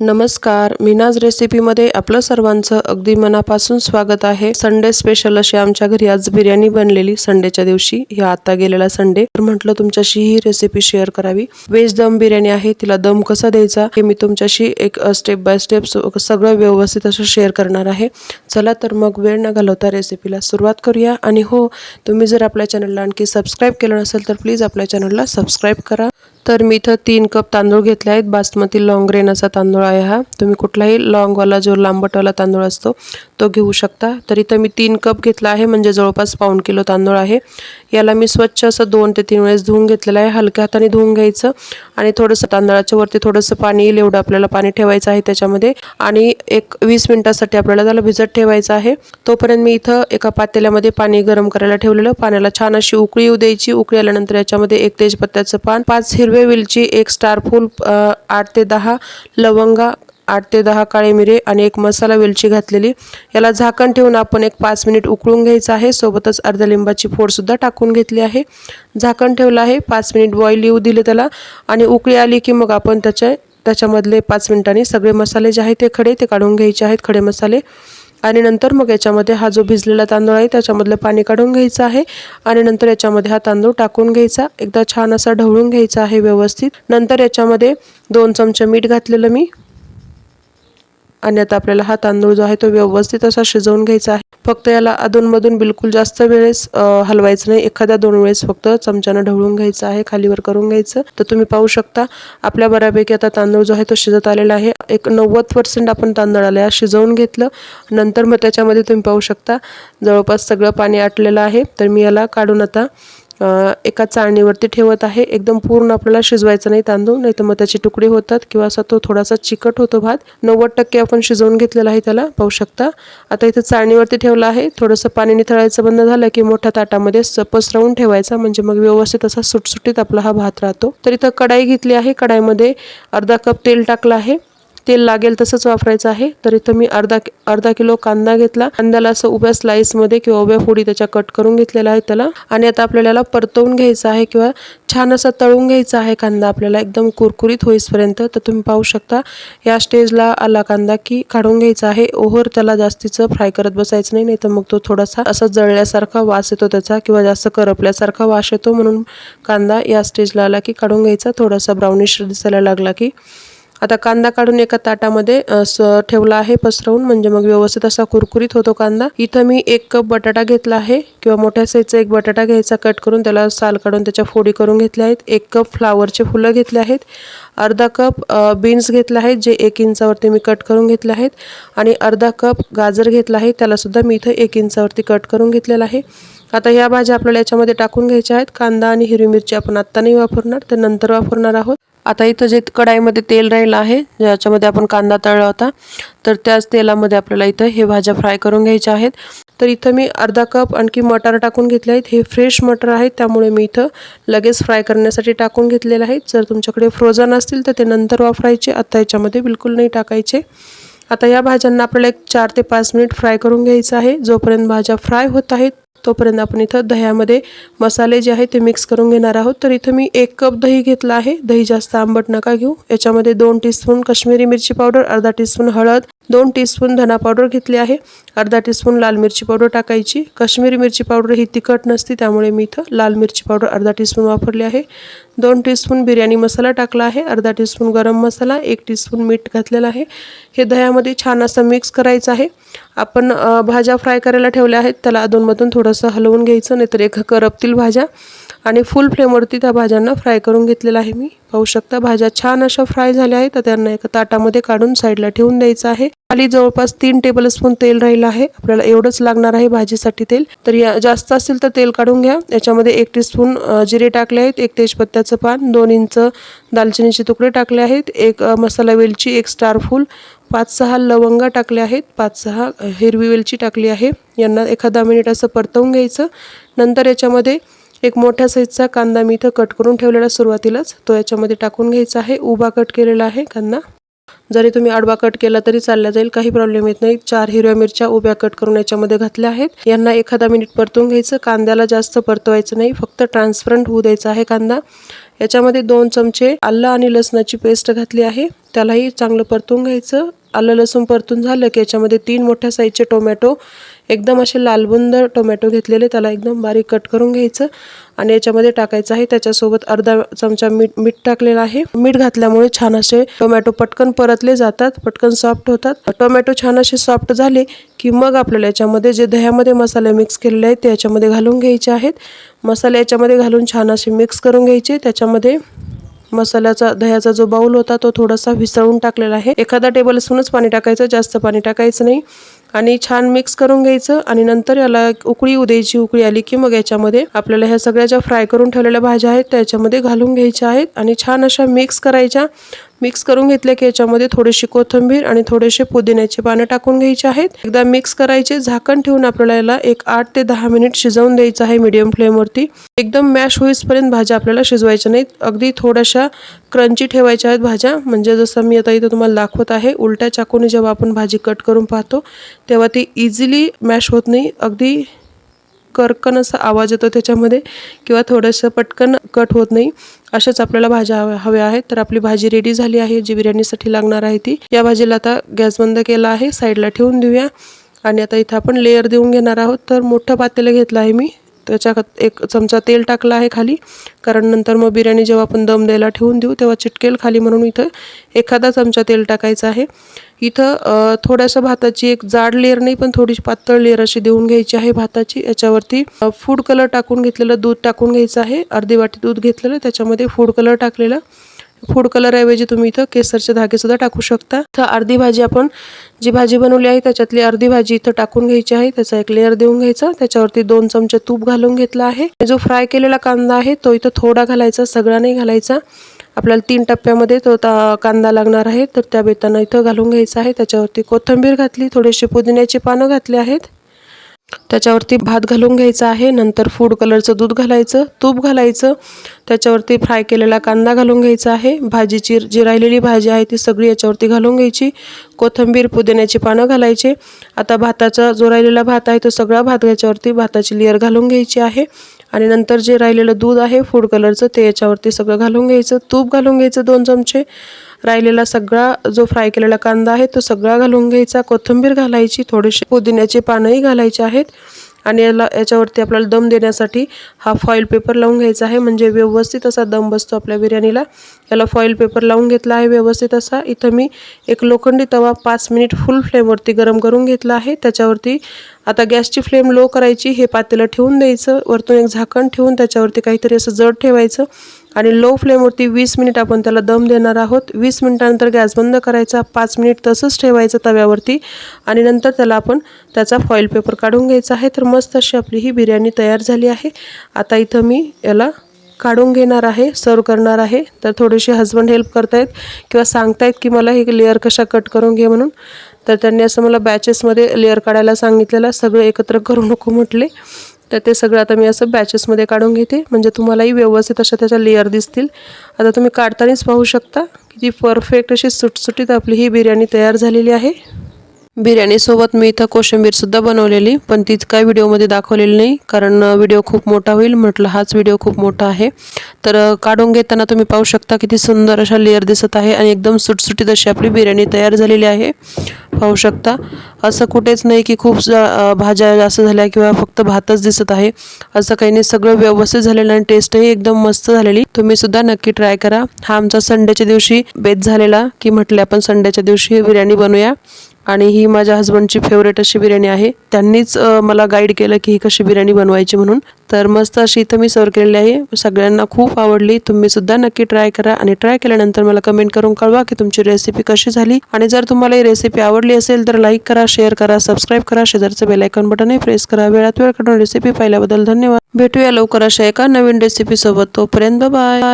नमस्कार मीनाज रेसिपीमध्ये आपलं सर्वांचं अगदी मनापासून स्वागत आहे. संडे स्पेशल अशी आमच्या घरी आज बिर्याणी बनलेली संडेच्या दिवशी. ह्या आता गेलेला संडे. तर म्हटलं तुमच्याशी ही रेसिपी शेअर करावी. व्हेज दम बिर्याणी आहे तिला दम कसा द्यायचा हे मी तुमच्याशी एक स्टेप बाय स्टेप सगळं व्यवस्थित असं शेअर करणार आहे. चला तर मग वेळ न घालवता रेसिपीला सुरुवात करूया. आणि हो तुम्ही जर आपल्या चॅनलला आणखी सबस्क्राईब केलं नसेल तर प्लीज आपल्या चॅनलला सबस्क्राईब करा. तर मी इथं तीन कप तांदूळ घेतले आहेत. बासमती लॉंग ग्रेन असा तांदूळ आहे हा. तुम्ही कुठलाही लॉंगवाला जो लांबटवाला तांदूळ असतो तो घेऊ शकता. तर इथं मी तीन कप घेतला आहे. म्हणजे जवळपास पाऊण किलो तांदूळ आहे. याला मी स्वच्छ असं दोन ते तीन वेळेस धुवून घेतलेलं आहे. हलक्या हाताने धुवून घ्यायचं. आणि थोडंसं तांदळाच्या वरती थोडंसं पाणी येईल एवढं आपल्याला पाणी ठेवायचं आहे त्याच्यामध्ये. आणि एक वीस मिनिटासाठी आपल्याला त्याला भिजत ठेवायचं ठेवायचा आहे. तोपर्यंत मी इथं एका पातेल्यामध्ये पाणी गरम करायला ठेवलेलं. पाण्याला छान अशी उकळी येऊ द्यायची. उकळी आल्यानंतर याच्यामध्ये एक तेजपत्त्याचं पान पाच हिरवे वेलची एक स्टार फूल आठ ते दहा लवंगा आठ ते दहा काळे मिरे आणि एक मसाला वेलची घातलेली. याला झाकण ठेवून आपण एक पाच मिनिट उकळून घ्यायचं आहे. सोबतच अर्ध्या लिंबाची फोडसुद्धा टाकून घेतली आहे. झाकण ठेवलं आहे. पाच मिनिट बॉईल येऊ दिले त्याला आणि उकळी आली की मग आपण त्याच्या त्याच्यामधले पाच मिनिटांनी सगळे मसाले जे आहेत ते खडे ते काढून घ्यायचे आहेत. खडे मसाले आणि नंतर मग याच्यामध्ये हा जो भिजलेला तांदूळ आहे त्याच्यामधलं पाणी काढून घ्यायचं आहे. आणि नंतर याच्यामध्ये हा तांदूळ टाकून घ्यायचा. एकदा छान असा ढवळून घ्यायचा आहे व्यवस्थित. नंतर याच्यामध्ये दोन चमचे मीठ घातलेलं मी. आणि आता आपल्याला हा तांदूळ जो आहे तो व्यवस्थित असा शिजवून घ्यायचा आहे. फक्त याला अधूनमधून बिलकुल जास्त वेळेस हलवायचं नाही. एखाद्या दोन वेळेस फक्त चमच्यानं ढवळून घ्यायचं आहे खालीवर करून घ्यायचं. तर तुम्ही पाहू शकता आपल्या बऱ्यापैकी आता तांदूळ जो आहे तो शिजत आलेला आहे. एक नव्वद पर्सेंट आपण तांदळाला शिजवून घेतलं. नंतर मग त्याच्यामध्ये तुम्ही पाहू शकता जवळपास सगळं पाणी आटलेलं आहे. तर मी याला काढून आता एका चाळणीवरती ठेवत आहे. एकदम पूर्ण आपल्याला शिजवायचं नाही तांदूळ नाही तर मग त्याचे तुकडे होतात किंवा असा तो थोडासा चिकट होतो भात. नव्वद टक्के आपण शिजवून घेतलेला आहे त्याला पाहू शकता. आता इथं चाळणीवरती ठेवलं आहे. थोडंसं पाणी निथळायचं बंद झालं की मोठ्या ताटामध्ये पसरवून ठेवायचा. म्हणजे मग व्यवस्थित असा सुटसुटीत आपला हा भात राहतो. तर इथं कढाई घेतली आहे. कढाईमध्ये अर्धा कप तेल टाकलं आहे. तेल लागेल तसंच वापरायचं आहे. तर इथं मी अर्धा अर्धा किलो कांदा घेतला. कांद्याला असं उभ्या स्लाईसमध्ये किंवा उभ्या फोडी त्याच्या कट करून घेतलेला आहे त्याला. आणि आता आपल्याला परतवून घ्यायचं आहे किंवा छान असं तळून घ्यायचा आहे कांदा. आपल्याला एकदम कुरकुरीत होईसपर्यंत तर तुम्ही पाहू शकता या स्टेजला आला कांदा की काढून घ्यायचा आहे. ओव्हर त्याला जास्तीचं फ्राय करत बसायचं नाही नाही तर मग तो थोडासा असं जळल्यासारखा वास येतो त्याचा किंवा जास्त करपल्यासारखा वास येतो. म्हणून कांदा या स्टेजला आला की काढून घ्यायचा. थोडासा ब्राउनिश दिसायला लागला की आता कांदा काढून एका ताटामध्ये ठेवला आहे पसरवून म्हणजे मग व्यवस्थित असा कुरकुरीत होतो कांदा. इथं मी एक कप बटाटा घेतला आहे किंवा मोठ्या साईजचा एक बटाटा घ्यायचा कट करून त्याला साल काढून त्याच्या फोडी करून घेतल्या आहेत. एक कप फ्लावरचे फुलं घेतले आहेत. अर्धा कप बीन्स घेतला आहे जे एक इंचावरती मी कट करून घेतले आहेत. आणि अर्धा कप गाजर घेतला आहे त्यालासुद्धा मी इथं एक इंचावरती कट करून घेतलेला आहे. आता ह्या भाज्या आपल्याला याच्यामध्ये टाकून घ्यायच्या आहेत. कांदा आणि हिरवी मिरची आपण आत्ता नाही वापरणार तर नंतर वापरणार आहोत. आता इथं जे कढाईमध्ये तेल राहिलं आहे ज्याच्यामध्ये आपण कांदा तळला होता तर त्याच तेलामध्ये आपल्याला इथं हे भाज्या फ्राय करून घ्यायच्या आहेत. तर इथं मी अर्धा कप आणखी मटार टाकून घेतले आहेत. हे फ्रेश मटर आहेत त्यामुळे मी इथं लगेच फ्राय करण्यासाठी टाकून घेतलेलं आहेत जर तुमच्याकडे फ्रोझन असतील तर ते नंतर वापरायचे. आता याच्यामध्ये बिलकुल नाही टाकायचे. आता या भाज्यांना आपल्याला एक चार ते पाच मिनिट फ्राय करून घ्यायचं आहे. जोपर्यंत भाज्या फ्राय होत आहेत तोपर्यंत आपण इथं दह्यामध्ये मसाले जे आहेत ते मिक्स करून घेणार आहोत. तर इथं मी एक कप दही घेतला आहे. दही जास्त आंबट नका घेऊ. याच्यामध्ये दोन टीस्पून काश्मीरी मिरची पावडर अर्धा टीस्पून हळद दोन टीस्पून धना पावडर घेतली आहे. अर्धा टीस्पून लाल मिरची पावडर टाकायची. काश्मीरी मिरची पावडर ही तिखट नसते त्यामुळे मी इथं लाल मिरची पावडर अर्धा टीस्पून वापरली आहे. दोन टीस्पून बिर्याणी मसाला टाकला आहे. अर्धा टीस्पून गरम मसाला एक टीस्पून मीठ घातलेलं आहे. हे दह्यामध्ये छान असं मिक्स करायचं आहे. आपण भाज्या फ्राय करायला ठेवल्या आहेत. त्याला अधूनमधून थोडंसं हलवून घ्यायचं नाहीतर एक करपतील भाज्या. आणि फुल फ्लेमवरती त्या भाज्यांना फ्राय करून घेतलेला आहे मी. पाहू शकता भाज्या छान अशा फ्राय झाल्या आहेत. तर त्यांना एका ताटामध्ये काढून साईडला ठेवून द्यायचं आहे. खाली जवळपास तीन टेबल स्पून तेल राहिलं आहे. आपल्याला एवढंच लागणार आहे भाजीसाठी तेल. तर या जास्त असेल तर तेल काढून घ्या. याच्यामध्ये एक टीस्पून जिरे टाकले आहेत. एक तेजपत्त्याचं पान दोन इंच दालचिनीचे तुकडे टाकले आहेत. एक मसाला वेलची एक स्टार फूल पाच सहा लवंगा टाकले आहेत. पाच सहा हिरवी वेलची टाकली आहे. यांना एखादा मिनिट असं परतवून घ्यायचं. नंतर याच्यामध्ये एक मोठ्या साईजचा कांदा मी इथं कट करून ठेवलेला सुरुवातीलाच. तो याच्यामध्ये टाकून घ्यायचा आहे. उभा कट केलेला आहे कांदा. जरी तुम्ही आडवा कट केला तरी चालला जाईल. काही प्रॉब्लेम येत नाही. चार हिरव्या मिरच्या उभ्या कट करून याच्यामध्ये घातल्या आहेत. यांना एखादा मिनिट परतून घ्यायचं. कांद्याला जास्त परतवायचं नाही. फक्त ट्रान्सपरंट होऊ द्यायचा आहे कांदा. याच्यामध्ये दोन चमचे आलं आणि लसणाची पेस्ट घातली आहे. त्यालाही चांगलं परतून घ्यायचं. आलं लसूण परतून झालं की याच्यामध्ये तीन मोठ्या साईजचे टोमॅटो एकदम असे लालबुंद टोमॅटो घेतलेले त्याला एकदम बारीक कट करून घ्यायचं आणि याच्यामध्ये टाकायचं आहे. त्याच्यासोबत अर्धा चमचा मीठ मीठ टाकलेलं आहे. मीठ घातल्यामुळे छान असे टोमॅटो पटकन परतले जातात पटकन सॉफ्ट होतात. टोमॅटो छान असे सॉफ्ट झाले की मग आपल्याला याच्यामध्ये जे दह्यामध्ये मसाले मिक्स केलेले आहेत ते याच्यामध्ये घालून घ्यायचे आहेत. मसाले याच्यामध्ये घालून छान असे मिक्स करून घ्यायचे त्याच्यामध्ये मसाल्याचा दह्याचा जो बाऊल होता तो थोडासा विसळून टाकलेला आहे. एखादा टेबल स्पूनच पाणी टाकायचं जास्त पाणी टाकायचं नाही. आणि छान मिक्स करून घ्यायचं आणि नंतर याला उकळी उद्याची उकळी आली की मग याच्यामध्ये आपल्याला ह्या सगळ्या ज्या फ्राय करून ठेवलेल्या भाज्या आहेत त्याच्यामध्ये घालून घ्यायच्या आहेत. आणि छान अशा मिक्स करायच्या. मिक्स करून घेतल्या की याच्यामध्ये थोडीशी कोथिंबीर आणि थोडेसे पुदिन्याचे पानं टाकून घ्यायचे आहेत. एकदा मिक्स करायचे झाकण ठेवून आपल्याला याला एक आठ ते दहा मिनिट शिजवून द्यायचं आहे मीडियम फ्लेमवरती एकदम मॅश होईसपर्यंत भाज्या आपल्याला शिजवायच्या नाहीत. अगदी थोड्याशा क्रंची ठेवायच्या आहेत भाज्या. म्हणजे जसं मी आता इथं तुम्हाला दाखवत आहे उलट्या चाकूने जेव्हा आपण भाजी कट करून पाहतो तेव्हा ती इझिली मॅश होत नाही. अगदी कर्कन असा आवाज येतो त्याच्यामध्ये किंवा थोडंसं पटकन कट होत नाही अशाच आपल्याला भाज्या हव्या हव्या आहेत. तर आपली भाजी रेडी झाली आहे जी बिर्याणीसाठी लागणार आहे ती. या भाजीला आता गॅस बंद केला आहे साईडला ठेवून देऊया. आणि आता इथं आपण लेअर देऊन घेणार आहोत. तर मोठं पातेलं घेतलं आहे मी. त्याच्यात एक चमचा तेल टाकला आहे खाली. कारण नंतर मग बिर्याणी जेव्हा आपण दम द्यायला ठेवून देऊ तेव्हा चिटकेल खाली म्हणून इथं एखादा चमचा तेल टाकायचं आहे. इथं थोड्याशा भाताची एक जाड लेअर नाही पण थोडीशी पातळ लेअर अशी देऊन घ्यायची आहे भाताची. याच्यावरती फूड कलर टाकून घेतलेलं दूध टाकून घ्यायचं आहे. अर्धी वाटी दूध घेतलेलं त्याच्यामध्ये फूड कलर टाकलेलं. फूड कलरऐवजी तुम्ही इथं केसरचे धागे सुद्धा टाकू शकता. तर अर्धी भाजी आपण जी भाजी बनवली आहे त्याच्यातली अर्धी भाजी इथं टाकून घ्यायची आहे. त्याचा एक लेअर देऊन घ्यायचा. त्याच्यावरती दोन चमचे तूप घालून घेतला आहे. जो फ्राय केलेला कांदा आहे तो इथं थोडा घालायचा सगळा नाही घालायचा. आपल्याला तीन टप्प्यामध्ये तो कांदा लागणार आहे. तर त्या बेतानं इथं घालून घ्यायचा आहे. त्याच्यावरती कोथिंबीर घातली थोडीशी पुदिन्याची पानं घातली आहेत. त्याच्यावरती भात घालून घ्यायचा आहे नंतर फूड कलरचं दूध घालायचं तूप घालायचं. त्याच्यावरती फ्राय केलेला कांदा घालून घ्यायचा आहे. भाजीची जी राहिलेली भाजी आहे ती सगळी याच्यावरती घालून घ्यायची. कोथिंबीर पुदिन्याची पानं घालायचे. आता भाताचा जो राहिलेला भात आहे तो सगळा भात याच्यावरती भाताची लेअर घालून घ्यायची आहे. आणि नंतर जे राहिलेलं दूध आहे फूड कलरचं ते याच्यावरती सगळं घालून घ्यायचं. तूप घालून घ्यायचं दोन चमचे. राहिलेला सगळा जो फ्राय केलेला कांदा आहे तो सगळा घालून घ्यायचा. कोथिंबीर घालायची थोडेसे पुदिन्याचे पानंही घालायचे आहेत. आणि याला याच्यावरती आपल्याला दम देण्यासाठी हा फॉईल पेपर लावून घ्यायचा आहे. म्हणजे व्यवस्थित असा दम बसतो आपल्या बिर्याणीला. याला फॉईल पेपर लावून घेतला आहे. व्यवस्थित असा. इथं मी एक लोखंडी तवा पाच मिनिट फुल फ्लेमवरती गरम करून घेतला आहे. त्याच्यावरती आता गॅसची फ्लेम लो करायची. हे पातेलं ठेवून द्यायचं. वरतून एक झाकण ठेवून त्याच्यावरती काहीतरी असं जड ठेवायचं. आणि लो फ्लेमवरती वीस मिनिट आपण त्याला दम देणार आहोत. वीस मिनिटानंतर गॅस बंद करायचा पाच मिनिट तसंच ठेवायचं तव्यावरती आणि नंतर त्याला आपण त्याचा फॉईल पेपर काढून घ्यायचा आहे. तर मस्त अशी आपली ही बिर्याणी तयार झाली आहे. आता इथं मी याला काढून घेणार आहे सर्व करणार आहे. तर थोडेसे हजबंड हेल्प करतायत किंवा सांगतायत की मला हे लेअर कशा कट करून घे म्हणून. तर त्यांनी असं मला बॅचेसमध्ये लेअर काढायला सांगितलेलं. सगळं एकत्र करू नको म्हटले. तर ते सगळं आता मी असं बॅचेसमध्ये काढून घेते. म्हणजे तुम्हालाही व्यवस्थित अशा त्याच्या लेअर दिसतील. आता तुम्ही काढतानाच पाहू शकता. किती परफेक्ट अशी सुटसुटीत आपली ही बिर्याणी तयार झालेली आहे. बिर्याणीसोबत मी इथं कोशिंबीरसुद्धा बनवलेली पण तीच काय व्हिडिओमध्ये दाखवलेली नाही कारण व्हिडिओ खूप मोठा होईल. म्हटलं हाच व्हिडिओ खूप मोठा आहे. तर काढून घेताना तुम्ही पाहू शकता किती सुंदर अशा लेअर दिसत आहे आणि एकदम सुटसुटीत अशी आपली बिर्याणी तयार झालेली आहे. पाहू शकता. असं कुठेच नाही की खूप भाज्या जास्त झाल्या किंवा फक्त भातच दिसत आहे. असं काही नाही. सगळं व्यवस्थित झालेलं आणि टेस्टही एकदम मस्त झालेली. तुम्ही सुद्धा नक्की ट्राय करा. हा आमचा संडेच्या दिवशी बेत झालेला की म्हटले आपण संडेच्या दिवशी बिर्याणी बनवूया. आणि ही माझ्या हस्बंडची फेवरेट अशी बिर्याणी आहे. त्यांनीच मला गाईड केलं की ही कशी बिर्याणी बनवायची म्हणून. तर मस्त अशी इथं मी सर्व केलेली आहे. सगळ्यांना खूप आवडली. तुम्ही सुद्धा नक्की ट्राय करा आणि ट्राय केल्यानंतर मला कमेंट करून कळवा की तुमची रेसिपी कशी झाली. आणि जर तुम्हाला ही रेसिपी आवडली असेल तर लाईक करा शेअर करा सबस्क्राईब करा. शेजारचं बेलायकॉन बटनही प्रेस करा. वेळात वेळ काढून रेसिपी पाहिल्याबद्दल धन्यवाद. भेटूया लवकर अशा एका नवीन रेसिपी सोबत. तोपर्यंत बाय